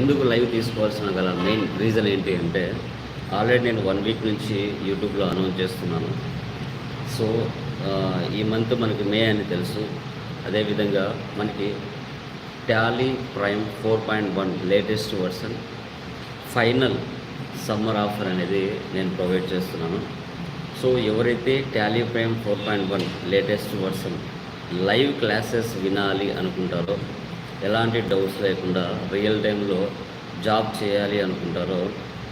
ఎందుకు లైవ్ తీసుకోవాల్సిన గల మెయిన్ రీజన్ ఏంటి అంటే ఆల్రెడీ నేను వన్ వీక్ నుంచి యూట్యూబ్లో అనౌన్స్ చేస్తున్నాను. సో ఈ మంత్ మనకి మే అని తెలుసు. అదేవిధంగా మనకి Tally Prime four point one latest version final summer offer అనేది నేను ప్రొవైడ్ చేస్తున్నాను. సో ఎవరైతే Tally Prime four point one latest version live classes వినాలి అనుకుంటారో ఎలాంటి డౌట్స్ లేకుండా రియల్ టైంలో జాబ్ చేయాలి అనుకుంటారో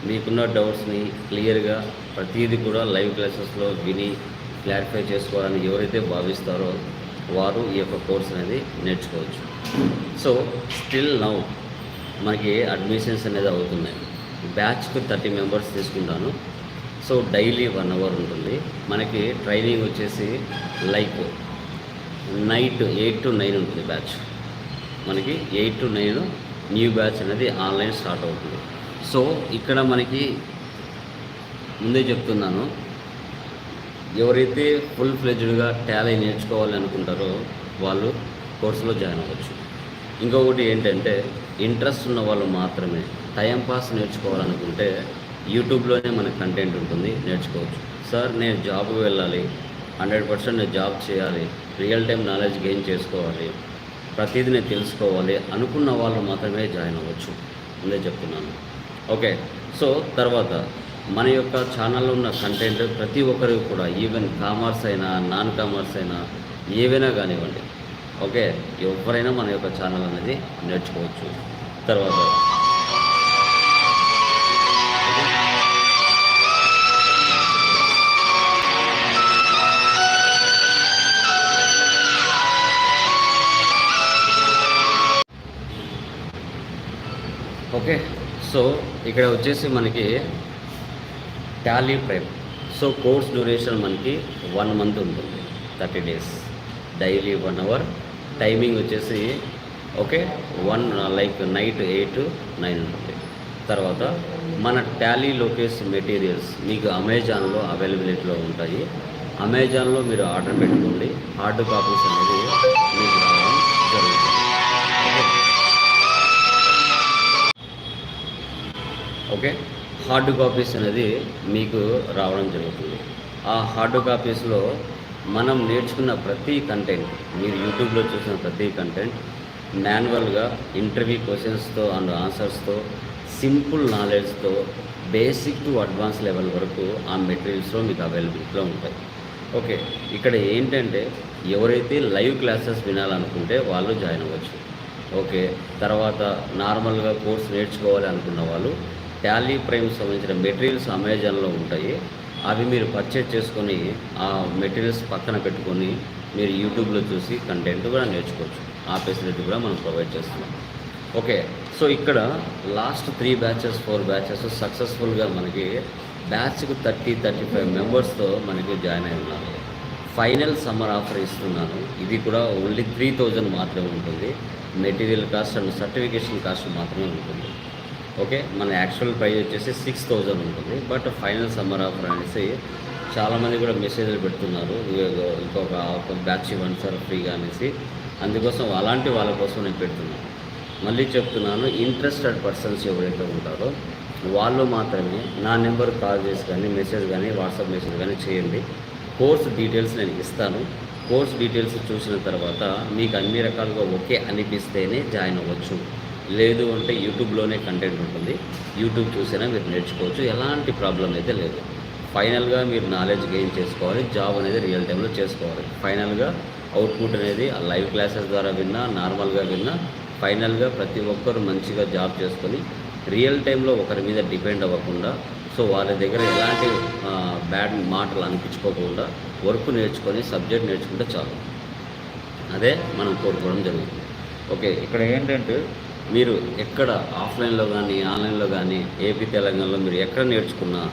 మీకున్న డౌట్స్ని క్లియర్గా ప్రతిదీ కూడా లైవ్ క్లాసెస్లో విని క్లారిఫై చేసుకోవాలని ఎవరైతే భావిస్తారో వారు ఈ యొక్క కోర్స్ అనేది నేర్చుకోవచ్చు. సో స్టిల్ నౌ మనకి అడ్మిషన్స్ అనేది అవుతున్నాయి. బ్యాచ్కి థర్టీ మెంబర్స్ తీసుకుంటాను. సో డైలీ వన్ అవర్ ఉంటుంది. మనకి ట్రైనింగ్ వచ్చేసి like night eight to nine ఉంటుంది బ్యాచ్. మనకి eight to nine new batch అనేది ఆన్లైన్ స్టార్ట్ అవుతుంది. సో ఇక్కడ మనకి ముందే చెప్తున్నాను ఎవరైతే ఫుల్ ఫ్లెజ్డ్గా టాలీ నేర్చుకోవాలి అనుకుంటారో వాళ్ళు కోర్సులో జాయిన్ అవ్వచ్చు. ఇంకొకటి ఏంటంటే ఇంట్రెస్ట్ ఉన్న వాళ్ళు మాత్రమే టైం పాస్ నేర్చుకోవాలనుకుంటే యూట్యూబ్లోనే మనకి కంటెంట్ ఉంటుంది నేర్చుకోవచ్చు. సార్ నేను జాబ్కి వెళ్ళాలి హండ్రెడ్ పర్సెంట్ నేను జాబ్ చేయాలి రియల్ టైం నాలెడ్జ్ గెయిన్ చేసుకోవాలి ప్రతిదీ నేను తెలుసుకోవాలి. అనుకున్న వాళ్ళు మాత్రమే జాయిన్ అవ్వచ్చు. ముందే చెప్తున్నాను. ఓకే. సో తర్వాత మన యొక్క ఛానల్లో ఉన్న కంటెంట్ ప్రతి ఒక్కరికి కూడా ఈవెన్ కామర్స్ అయినా నాన్ కామర్స్ అయినా ఏవైనా కానివ్వండి. ఓకే. ఎవరైనా మన యొక్క ఛానల్ అనేది నేర్చుకోవచ్చు. తర్వాత ఓకే సో ఇక్కడ వచ్చేసి మనకి Tally Prime so course duration మనకి వన్ మంత్ ఉంటుంది. Thirty days daily one hour timing వచ్చేసి okay one like night eight nine ఉంటుంది. తర్వాత మన టాలీ లోకేస్ మెటీరియల్స్ మీకు అమెజాన్లో అవైలబిలిటీలో ఉంటాయి. అమెజాన్లో మీరు ఆర్డర్ పెట్టుకోండి. హార్డ్ కాపీస్ అనేది మీకు ఓకే? హార్డ్ కాపీస్ అనేది మీకు రావడం జరుగుతుంది. ఆ హార్డ్ కాపీస్లో మనం నేర్చుకున్న ప్రతి కంటెంట్ మీరు యూట్యూబ్లో చూసిన ప్రతి కంటెంట్ మాన్యువల్గా ఇంటర్వ్యూ క్వశ్చన్స్తో అండ్ ఆన్సర్స్తో సింపుల్ నాలెడ్జ్తో బేసిక్ టు అడ్వాన్స్ లెవెల్ వరకు ఆ మెటీరియల్స్లో మీకు అవైలబిలిటీలో ఉంటాయి. ఓకే? ఇక్కడ ఏంటంటే ఎవరైతే లైవ్ క్లాసెస్ వినాలనుకుంటే వాళ్ళు జాయిన్ అవ్వచ్చు. ఓకే? తర్వాత నార్మల్గా కోర్స్ నేర్చుకోవాలి అనుకున్న వాళ్ళు టాలీ ప్రైమ్ సంబంధించిన మెటీరియల్స్ అమెజాన్లో ఉంటాయి. అవి మీరు పర్చేజ్ చేసుకొని ఆ మెటీరియల్స్ పక్కన పెట్టుకొని మీరు యూట్యూబ్లో చూసి కంటెంట్ కూడా నేర్చుకోవచ్చు. ఆ ఫెసిలిటీ కూడా మనం ప్రొవైడ్ చేస్తున్నాం. ఓకే. సో ఇక్కడ last three batches four batches సక్సెస్ఫుల్గా మనకి బ్యాచ్కు థర్టీ థర్టీ ఫైవ్ మెంబర్స్తో మనకి జాయిన్ అయి ఉన్నారు. ఫైనల్ సమ్మర్ ఆఫర్ ఇస్తున్నాను. ఇది కూడా ఓన్లీ త్రీ థౌజండ్ మాత్రమే ఉంటుంది. Material cost and certification cost మాత్రమే ఉంటుంది. ఓకే మన యాక్చువల్ ప్రైస్ వచ్చేసి సిక్స్ థౌజండ్ ఉంటుంది. బట్ ఫైనల్ సమ్మర్ ఆఫర్ అనేసి చాలామంది కూడా మెసేజ్లు పెడుతున్నారు. ఇంకొక ఒక బ్యాచ్ ఇవ్వండి సార్ ఫ్రీగా అనేసి. అందుకోసం అలాంటి వాళ్ళ కోసం నేను పెడుతున్నాను మళ్ళీ చెప్తున్నాను ఇంట్రెస్టెడ్ పర్సన్స్ ఎవరైతే ఉంటారో వాళ్ళు మాత్రమే నా నెంబర్ కాల్ చేసి కానీ మెసేజ్ కానీ వాట్సాప్ మెసేజ్ కానీ చేయండి. కోర్స్ డీటెయిల్స్ నేను ఇస్తాను. కోర్స్ డీటెయిల్స్ చూసిన తర్వాత మీకు అన్ని రకాలుగా ఓకే అనిపిస్తేనే జాయిన్ అవ్వచ్చు. లేదు అంటే యూట్యూబ్లోనే కంటెంట్ ఉంటుంది. యూట్యూబ్ చూసినా మీరు నేర్చుకోవచ్చు. ఎలాంటి ప్రాబ్లం అయితే లేదు. ఫైనల్గా మీరు నాలెడ్జ్ గెయిన్ చేసుకోవాలి. జాబ్ అనేది రియల్ టైంలో చేసుకోవాలి. ఫైనల్గా అవుట్పుట్ అనేది ఆ లైవ్ క్లాసెస్ ద్వారా విన్నా నార్మల్గా విన్నా ఫైనల్గా ప్రతి ఒక్కరు మంచిగా జాబ్ చేసుకొని రియల్ టైంలో ఒకరి మీద డిపెండ్ అవ్వకుండా సో వాళ్ళ దగ్గర ఎలాంటి బ్యాడ్ మాటలు అనిపించుకోకుండా వర్క్ నేర్చుకొని సబ్జెక్ట్ నేర్చుకుంటే చాలు. అదే మనం కోరుకోవడం జరుగుతుంది. ఓకే. ఇక్కడ ఏంటంటే మీరు ఎక్కడ ఆఫ్లైన్లో కానీ ఆన్లైన్లో కానీ ఏపీ తెలంగాణలో మీరు ఎక్కడ నేర్చుకున్నా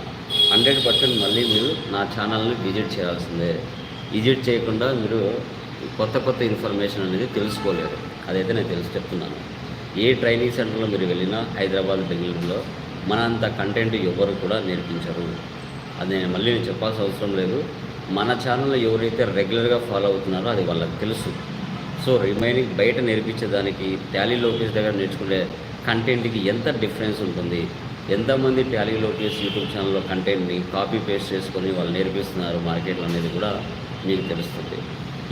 హండ్రెడ్ పర్సెంట్ మళ్ళీ మీరు నా ఛానల్ని విజిట్ చేయాల్సిందే. విజిట్ చేయకుండా మీరు కొత్త కొత్త ఇన్ఫర్మేషన్ అనేది తెలుసుకోలేరు. అదైతే నేను తెలుసు చెప్తున్నాను. ఏ ట్రైనింగ్ సెంటర్లో మీరు వెళ్ళినా హైదరాబాద్ బెంగళూరులో మనంత కంటెంట్ ఎవరు కూడా నేర్పించరు. అది నేను మళ్ళీ నేను చెప్పాల్సిన అవసరం లేదు. మన ఛానల్లో ఎవరైతే రెగ్యులర్గా ఫాలో అవుతున్నారో అది వాళ్ళకి తెలుసు. సో రిమైనింగ్ బయట నేర్పించేదానికి టాలీ లోకేష్ దగ్గర నేర్చుకునే కంటెంట్కి ఎంత డిఫరెన్స్ ఉంటుంది? ఎంతమంది టాలీ లోకేష్ యూట్యూబ్ ఛానల్లో కంటెంట్ని కాపీ పేస్ట్ చేసుకొని వాళ్ళు నేర్పిస్తున్నారు మార్కెట్లో అనేది కూడా మీకు తెలుస్తుంది.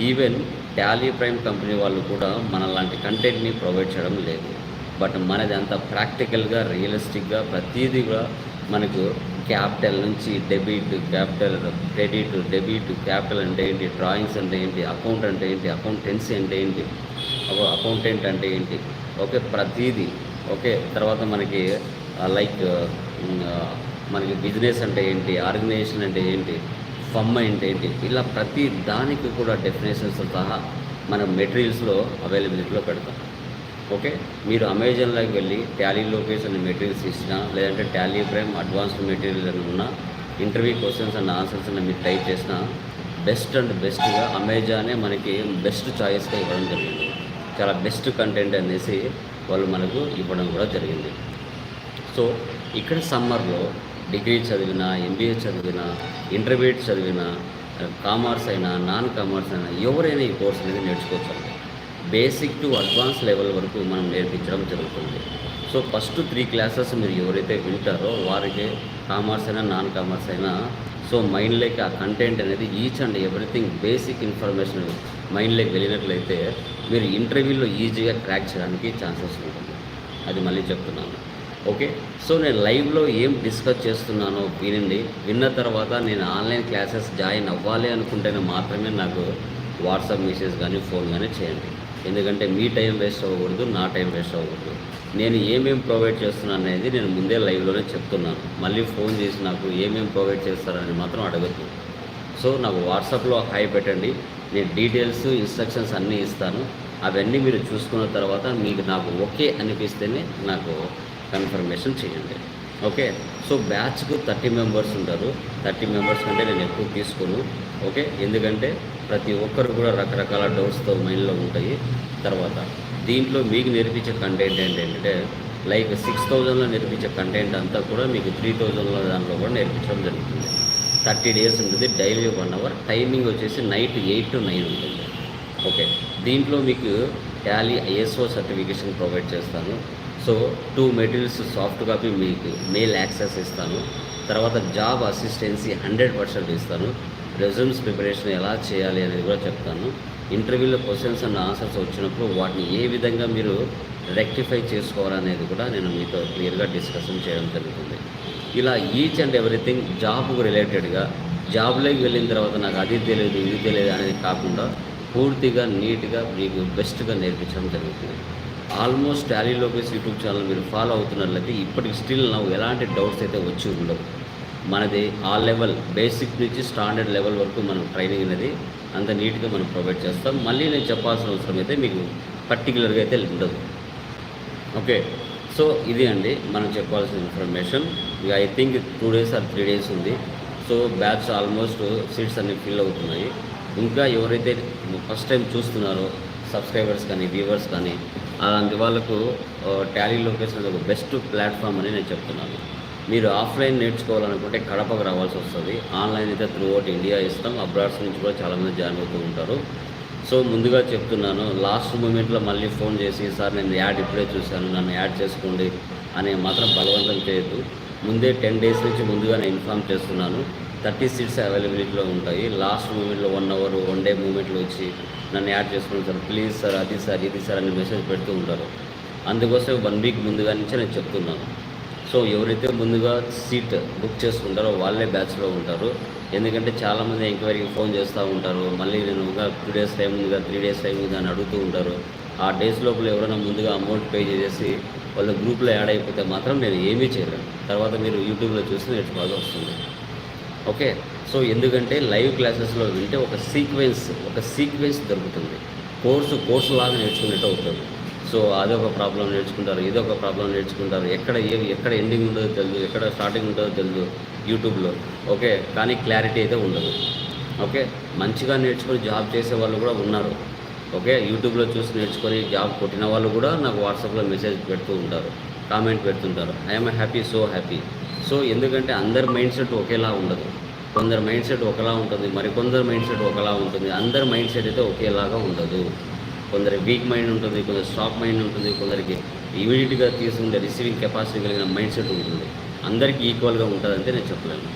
ఈవెన్ టాలీ ప్రైమ్ కంపెనీ వాళ్ళు కూడా మన లాంటి కంటెంట్ని ప్రొవైడ్ చేయడం లేదు. బట్ మనది అంత ప్రాక్టికల్గా రియలిస్టిక్గా ప్రతిదీ కూడా మనకు క్యాపిటల్ నుంచి debit capital credit debit capital అంటే ఏంటి? డ్రాయింగ్స్ అంటే ఏంటి? అకౌంట్ అంటే ఏంటి? అకౌంటెన్సీ అంటే ఏంటి? అకౌంటెంట్ అంటే ఏంటి? ఓకే ప్రతిదీ. ఓకే తర్వాత మనకి లైక్ మనకి బిజినెస్ అంటే ఏంటి? ఆర్గనైజేషన్ అంటే ఏంటి? ఫమ్ అంటే ఏంటి? ఇలా ప్రతి దానికి కూడా డెఫినేషన్స్ సహా మనం మెటీరియల్స్లో అవైలబిలిటీలో పెడతాం. ఓకే? మీరు అమెజాన్లోకి వెళ్ళి టాలీ లొకేషన్ మెటీరియల్స్ ఇచ్చినా లేదంటే టాలీ ప్రైమ్ అడ్వాన్స్డ్ మెటీరియల్ అని ఉన్న ఇంటర్వ్యూ క్వశ్చన్స్ అండ్ ఆన్సర్స్ అని మీరు టైప్ చేసినా బెస్ట్ అండ్ బెస్ట్గా అమెజానే మనకి బెస్ట్ చాయిస్గా ఇవ్వడం జరిగింది. చాలా బెస్ట్ కంటెంట్ అనేసి వాళ్ళు మనకు ఇవ్వడం కూడా జరిగింది. సో ఇక్కడ సమ్మర్లో డిగ్రీ చదివినా ఎంబీఏ చదివినా ఇంటర్మీడియట్ చదివిన కామర్స్ అయినా నాన్ కామర్స్ అయినా ఎవరైనా ఈ కోర్స్ అనేది నేర్చుకోవచ్చు. బేసిక్ టు అడ్వాన్స్ లెవెల్ వరకు మనం నేర్పించడం జరుగుతుంది. సో ఫస్ట్ త్రీ క్లాసెస్ మీరు ఎవరైతే వింటారో వారికి కామర్స్ అయినా నాన్ కామర్స్ అయినా సో మైండ్లోకి ఆ కంటెంట్ అనేది each and everything basic information మైండ్లోకి వెళ్ళినట్లయితే మీరు ఇంటర్వ్యూలో ఈజీగా క్రాక్ చేయడానికి ఛాన్సెస్ ఉంటుంది. అది మళ్ళీ చెప్తున్నాను. ఓకే? సో నేను లైవ్లో ఏం డిస్కస్ చేస్తున్నానో వినండి. విన్న తర్వాత నేను ఆన్లైన్ క్లాసెస్ జాయిన్ అవ్వాలి అనుకుంటేనే మాత్రమే నాకు వాట్సాప్ మెసేజ్ కానీ ఫోన్ కానీ చేయండి. ఎందుకంటే మీ టైం వేస్ట్ అవ్వకూడదు నా టైం వేస్ట్ అవ్వకూడదు. నేను ఏమేమి ప్రొవైడ్ చేస్తున్నాను అనేది నేను ముందే లైవ్లోనే చెప్తున్నాను. మళ్ళీ ఫోన్ చేసి నాకు ఏమేమి ప్రొవైడ్ చేస్తారని మాత్రం అడగద్దు. సో నాకు వాట్సాప్లో హాయ్ పెట్టండి. నేను డీటెయిల్స్ ఇన్స్ట్రక్షన్స్ అన్నీ ఇస్తాను. అవన్నీ మీరు చూసుకున్న తర్వాత మీకు నాకు ఓకే అనిపిస్తేనే నాకు కన్ఫర్మేషన్ చేయండి. ఓకే? సో బ్యాచ్కు థర్టీ మెంబర్స్ ఉంటారు. థర్టీ మెంబర్స్ కంటే నేను ఎక్కువ తీసుకోను. ఓకే? ఎందుకంటే ప్రతి ఒక్కరు కూడా రకరకాల డౌట్స్తో మైండ్లో ఉంటాయి. తర్వాత దీంట్లో మీకు నేర్పించే కంటెంట్ ఏంటంటే లైక్ సిక్స్ థౌజండ్లో నేర్పించే కంటెంట్ అంతా కూడా మీకు త్రీ థౌజండ్లో దాంట్లో కూడా నేర్పించడం జరుగుతుంది. థర్టీ డేస్ ఉంటుంది డైలీ వన్ అవర్. టైమింగ్ వచ్చేసి నైట్ ఎయిట్ టు నైన్ ఉంటుంది. ఓకే. దీంట్లో మీకు టాలీ ఐఎస్ఓ సర్టిఫికేషన్ ప్రొవైడ్ చేస్తాను. So two materials soft copy మీకు మెయిల్ యాక్సెస్ ఇస్తాను. తర్వాత జాబ్ అసిస్టెన్సీ హండ్రెడ్ పర్సెంట్ ఇస్తాను. రెజ్యూమ్స్ ప్రిపరేషన్ ఎలా చేయాలి అనేది కూడా చెప్తాను. ఇంటర్వ్యూలో క్వశ్చన్స్ అండ్ ఆన్సర్స్ వచ్చినప్పుడు వాటిని ఏ విధంగా మీరు రెక్టిఫై చేసుకోవాలనేది కూడా నేను మీతో క్లియర్గా డిస్కషన్ చేయడం జరుగుతుంది. ఇలా ఈచ్ అండ్ ఎవ్రీథింగ్ జాబ్కు రిలేటెడ్గా జాబ్లోకి వెళ్ళిన తర్వాత నాకు అది తెలియదు ఇది తెలియదు అనేది కాకుండా పూర్తిగా నీట్గా మీకు బెస్ట్గా నేర్పించడం జరుగుతుంది. Almost Tally Lokesh YouTube channel మీరు ఫాలో అవుతున్నట్లయితే ఇప్పటికి స్టిల్ నాకు ఎలాంటి డౌట్స్ అయితే వచ్చి ఉండవు. మనది ఆ లెవెల్ బేసిక్ నుంచి స్టాండర్డ్ లెవెల్ వరకు మనం ట్రైనింగ్ అనేది అంత నీట్గా మనం ప్రొవైడ్ చేస్తాం. మళ్ళీ నేను చెప్పాల్సిన అవసరం అయితే మీకు పర్టికులర్గా అయితే ఉండదు. ఓకే. సో ఇది అండి మనం చెప్పాల్సిన ఇన్ఫర్మేషన్. ఇక I think two days or three days ఉంది. సో బ్యాచ్ ఆల్మోస్ట్ సీట్స్ అన్ని ఫిల్ అవుతున్నాయి. ఇంకా ఎవరైతే ఫస్ట్ టైం చూస్తున్నారో సబ్స్క్రైబర్స్ కానీ వ్యూవర్స్ కానీ అలాంటి వాళ్ళకు టాలీ లొకేషన్ ఒక బెస్ట్ ప్లాట్ఫామ్ అని నేను చెప్తున్నాను. మీరు ఆఫ్లైన్ నేర్చుకోవాలనుకుంటే కడపకు రావాల్సి వస్తుంది. ఆన్లైన్ అయితే త్రూ అవుట్ ఇండియా ఇస్తాం. అబ్రాడ్స్ నుంచి కూడా చాలామంది జాయిన్ అవుతూ ఉంటారు. సో ముందుగా చెప్తున్నాను లాస్ట్ మూమెంట్లో మళ్ళీ ఫోన్ చేసి సార్ నేను యాడ్ ఇప్పుడే చూశాను నన్ను యాడ్ చేసుకోండి అని మాత్రం బలవంతం చేయొద్దు. ముందే టెన్ డేస్ నుంచి ముందుగా నేను ఇన్ఫామ్ చేస్తున్నాను. థర్టీ సీట్స్ అవైలబిలిటీలో ఉంటాయి. లాస్ట్ మూమెంట్లో వన్ అవర్ వన్ డే మూమెంట్లో వచ్చి నన్ను యాడ్ చేసుకుని సార్. ప్లీజ్ సార్ అది సార్ ఇది సార్ అని మెసేజ్ పెడుతూ ఉంటారు. అందుకోసం వన్ వీక్ ముందుగా నుంచే నేను చెప్తున్నాను. సో ఎవరైతే ముందుగా సీట్ బుక్ చేసుకుంటారో వాళ్ళే బ్యాచ్లో ఉంటారు. ఎందుకంటే చాలామంది ఎంక్వైరీకి ఫోన్ చేస్తూ ఉంటారు. మళ్ళీ నేను ఇంకా టూ డేస్ టైం ఉందిగా త్రీ డేస్ టైం ఉందా అని అడుగుతూ ఉంటారు. ఆ డేస్ లోపల ఎవరైనా ముందుగా అమౌంట్ పే చేసేసి వాళ్ళ గ్రూప్లో యాడ్ అయిపోతే మాత్రం నేను ఏమీ చేయలేను. తర్వాత మీరు యూట్యూబ్లో చూసి నేర్చుకోవాల్సి వస్తుంది. ఓకే? సో ఎందుకంటే లైవ్ క్లాసెస్లో వింటే ఒక సీక్వెన్స్ ఒక సీక్వెన్స్ దొరుకుతుంది. కోర్సు కోర్సు లాగా నేర్చుకునేట్టు అవుతుంది. సో అదొక ప్రాబ్లం నేర్చుకుంటారు ఇదొక ప్రాబ్లం నేర్చుకుంటారు. ఎక్కడ ఏ ఎక్కడ ఎండింగ్ ఉండదో తెలియదు ఎక్కడ స్టార్టింగ్ ఉంటుందో తెలియదు యూట్యూబ్లో ఓకే? కానీ క్లారిటీ అయితే ఉండదు ఓకే? మంచిగా నేర్చుకొని జాబ్ చేసే వాళ్ళు కూడా ఉన్నారు ఓకే? యూట్యూబ్లో చూసి నేర్చుకొని జాబ్ కొట్టిన వాళ్ళు కూడా నాకు వాట్సాప్లో మెసేజ్ పెడుతూ ఉంటారు కామెంట్ పెడుతుంటారు. I'm happy so happy so ఎందుకంటే అందరి మైండ్ సెట్ ఒకేలా ఉండదు. కొందరు మైండ్ సెట్ ఒకలా ఉంటుంది మరికొందరు మైండ్ సెట్ ఒకలా ఉంటుంది. అందరి మైండ్ సెట్ అయితే ఒకేలాగా ఉండదు. కొందరికి వీక్ మైండ్ ఉంటుంది కొందరు స్ట్రాంగ్ మైండ్ ఉంటుంది కొందరికి ఇమీడియట్గా తీసుకుంటే రిసీవింగ్ కెపాసిటీ కలిగిన మైండ్ సెట్ ఉంటుంది. అందరికీ ఈక్వల్గా ఉంటుందంటే నేను చెప్పలేను.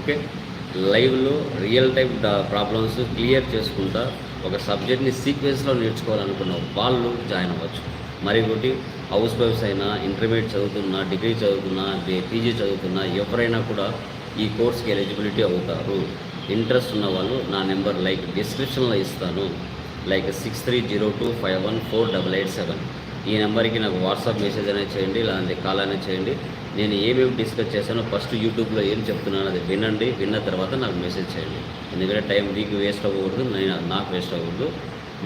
ఓకే లైవ్లో రియల్ టైం ప్రాబ్లమ్స్ క్లియర్ చేసుకుంటా ఒక సబ్జెక్ట్ని సీక్వెన్స్లో నేర్చుకోవాలనుకున్న వాళ్ళు జాయిన్ అవ్వచ్చు. మరి ఒకటి హౌస్ వైఫ్స్ అయినా ఇంటర్మీడియట్ చదువుతున్నా డిగ్రీ చదువుతున్నా పీజీ చదువుతున్నా ఎవరైనా కూడా ఈ కోర్స్కి ఎలిజిబిలిటీ అవుతారు. ఇంట్రెస్ట్ ఉన్న వాళ్ళు నా నెంబర్ లైక్ డిస్క్రిప్షన్లో ఇస్తాను. Like six three zero two five one four double eight seven. ఈ నెంబర్కి నాకు వాట్సాప్ మెసేజ్ అనేది చేయండి లేదంటే కాల్ అనేది చేయండి. నేను ఏమేమి డిస్కస్ చేశానో ఫస్ట్ యూట్యూబ్లో ఏం చెప్తున్నానో అది వినండి విన్న తర్వాత నాకు మెసేజ్ చేయండి. ఎందుకంటే టైం మీకు వేస్ట్ అవ్వకూడదు నేను నాకు వేస్ట్ అవ్వకూడదు.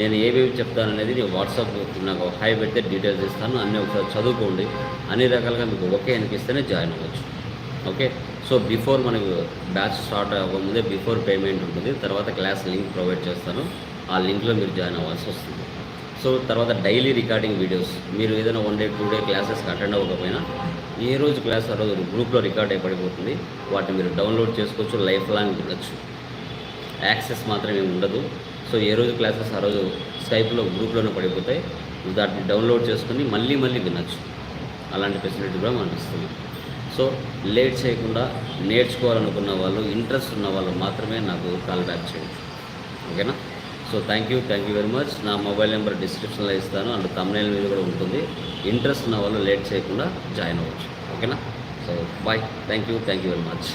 నేను ఏమేమి చెప్తాననేది నేను వాట్సాప్ నాకు హై పెడితే డీటెయిల్స్ ఇస్తాను అన్నీ ఒకసారి చదువుకోండి. అన్ని రకాలుగా మీకు ఓకే అనిపిస్తేనే జాయిన్ అవ్వచ్చు. ఓకే? సో బిఫోర్ మనకు బ్యాచ్ స్టార్ట్ అవ్వకముందే బిఫోర్ పేమెంట్ ఉంటుంది తర్వాత క్లాస్ లింక్ ప్రొవైడ్ చేస్తాను. ఆ లింక్లో మీరు జాయిన్ అవ్వాల్సి వస్తుంది. సో తర్వాత డైలీ రికార్డింగ్ వీడియోస్ మీరు ఏదైనా వన్ డే టూ డే క్లాసెస్కి అటెండ్ అవ్వకపోయినా ఏ రోజు క్లాస్ ఆ రోజు గ్రూప్లో రికార్డ్ అయిపడిపోతుంది. వాటిని మీరు డౌన్లోడ్ చేసుకోవచ్చు లైఫ్ లాంగ్ ఉండొచ్చు. యాక్సెస్ మాత్రం ఏమి ఉండదు. సో ఏ రోజు క్లాసెస్ ఆ రోజు స్కైప్లో గ్రూప్లోనే పడిపోతాయి. దాన్ని డౌన్లోడ్ చేసుకుని మళ్ళీ మళ్ళీ వినొచ్చు. అలాంటి ఫెసిలిటీ కూడా మనకు ఇస్తుంది సో లేట్ చేయకుండా నేర్చుకోవాలనుకున్న వాళ్ళు ఇంట్రెస్ట్ ఉన్న వాళ్ళు మాత్రమే నాకు కాల్ బ్యాక్ చేయండి. ఓకేనా? So thank you thank you very much నా మొబైల్ నెంబర్ డిస్క్రిప్షన్లో ఇస్తాను. అండ్ తమ్నైల్ మీద కూడా ఉంటుంది. ఇంట్రెస్ట్ ఉన్న వాళ్ళు లేట్ చేయకుండా జాయిన్ అవ్వచ్చు. ఓకేనా so bye thank you thank you very much